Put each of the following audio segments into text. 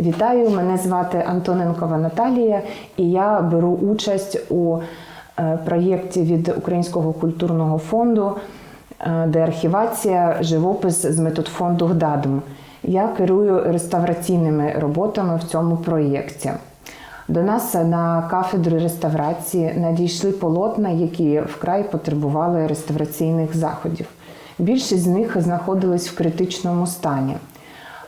Вітаю, мене звати Антоненкова Наталія, і я беру участь у е, проєкті від Українського культурного фонду е, деархівація живопис з методфонду ГДАДМ. Я керую реставраційними роботами в цьому проєкті. До нас на кафедру реставрації надійшли полотна, які вкрай потребували реставраційних заходів. Більшість з них знаходились в критичному стані.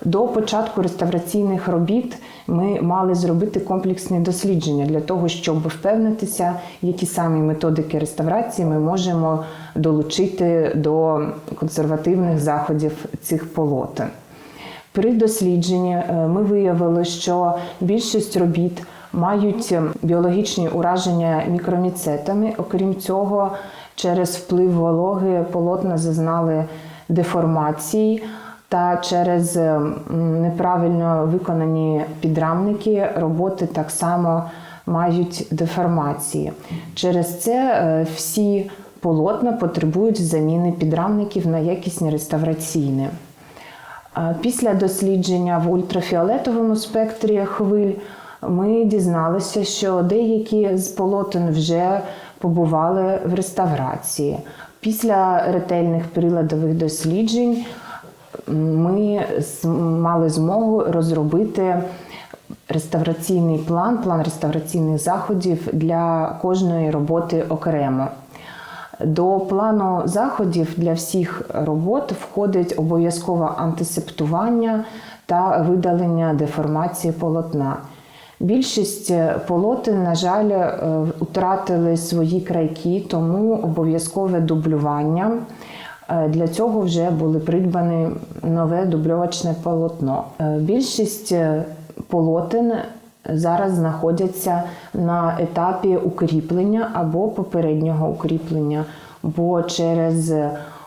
До початку реставраційних робіт ми мали зробити комплексні дослідження для того, щоб впевнитися, які самі методики реставрації ми можемо долучити до консервативних заходів цих полотен. При дослідженні е, ми виявили, що більшість робіт мають біологічні ураження мікроміцетами. Окрім цього, через вплив вологи полотна зазнали деформації. Та через неправильно виконані підрамники роботи так само мають деформації. Через це е, всі полотна потребують заміни підрамників на якісні реставраційні. Після дослідження в ультрафіолетовому спектрі хвиль ми дізналися, що деякі з полотен вже побували в реставрації. Після ретельних приладових досліджень ми мали змогу розробити реставраційний план, план реставраційних заходів для кожної роботи окремо. До плану заходів для всіх робот входить обов'язкове антисептування та видалення деформації полотна. Більшість полотен, на жаль, е, втратили свої крайки, тому обов'язкове дублювання. Е, Для цього вже були придбані нове дубльовочне полотно. Е, Більшість е, полотен зараз знаходяться на етапі укріплення або попереднього укріплення, бо через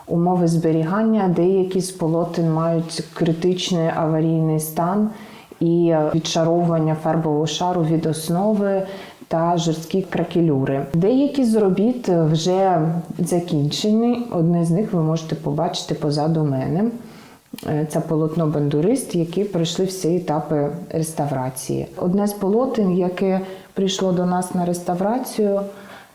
умови зберігання деякі з полотен мають критичний аварійний стан і відшаровування фарбового шару від основи та жорсткі кракелюри. Деякі з робіт вже закінчені. Одне з них ви можете побачити позаду мене. Е, Це полотно бандурист, які пройшли всі етапи реставрації. Одне з полотен, яке прийшло до нас на реставрацію,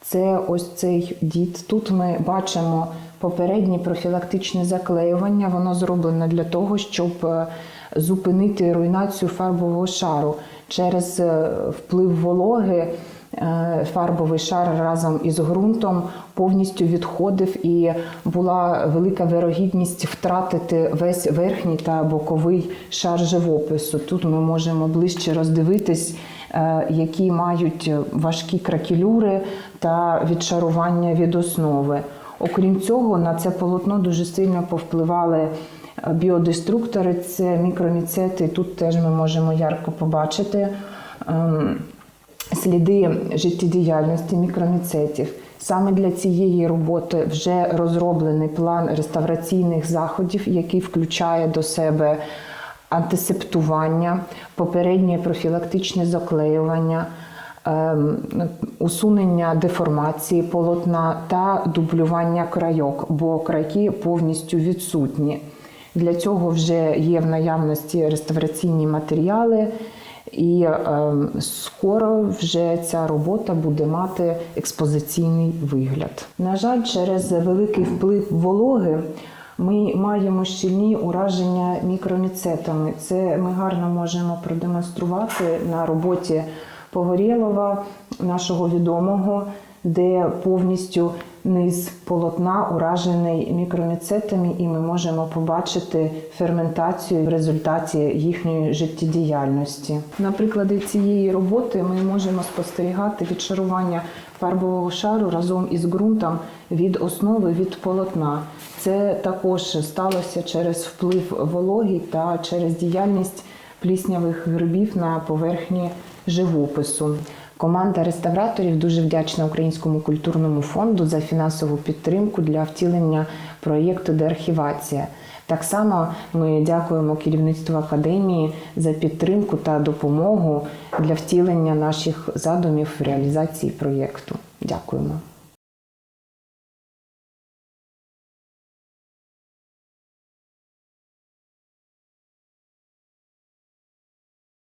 це ось цей дід. Тут ми бачимо попереднє профілактичне заклеювання. Воно зроблено для того, щоб е, зупинити руйнацію фарбового шару через е, вплив вологи. е, Фарбовий шар разом із ґрунтом повністю відходив, і була велика вирогідність втратити весь верхній та боковий шар живопису. Тут ми можемо ближче роздивитись, е, які мають важкі кракелюри та відшарування від основи. Окрім цього, на це полотно дуже сильно повпливали біодеструктори, це мікроміцети. Тут теж ми можемо ярко побачити ем, сліди життєдіяльності мікроміцетів. Саме для цієї роботи вже розроблений план реставраційних заходів, який включає до себе антисептування, попереднє профілактичне заклеювання, ем, усунення деформації полотна та дублювання крайок, бо крайки повністю відсутні. Для цього вже є в наявності реставраційні матеріали, і ем, скоро вже ця робота буде мати експозиційний вигляд. На жаль, через великий вплив вологи ми маємо щільні ураження мікроміцетами. Це ми гарно можемо продемонструвати на роботі Погорєлова, нашого відомого, де повністю низ полотна уражений мікроміцетами, і ми можемо побачити ферментацію в результаті їхньої життєдіяльності. На прикладі цієї роботи ми можемо спостерігати відшарування фарбового шару разом із ґрунтом від основи від полотна. Це також сталося через вплив вологи та через діяльність пліснявих грибів на поверхні живопису. Команда реставраторів дуже вдячна Українському культурному фонду за фінансову підтримку для втілення проєкту деархівація. Так само ми дякуємо керівництву академії за підтримку та допомогу для втілення наших задумів в реалізації проєкту. Дякуємо.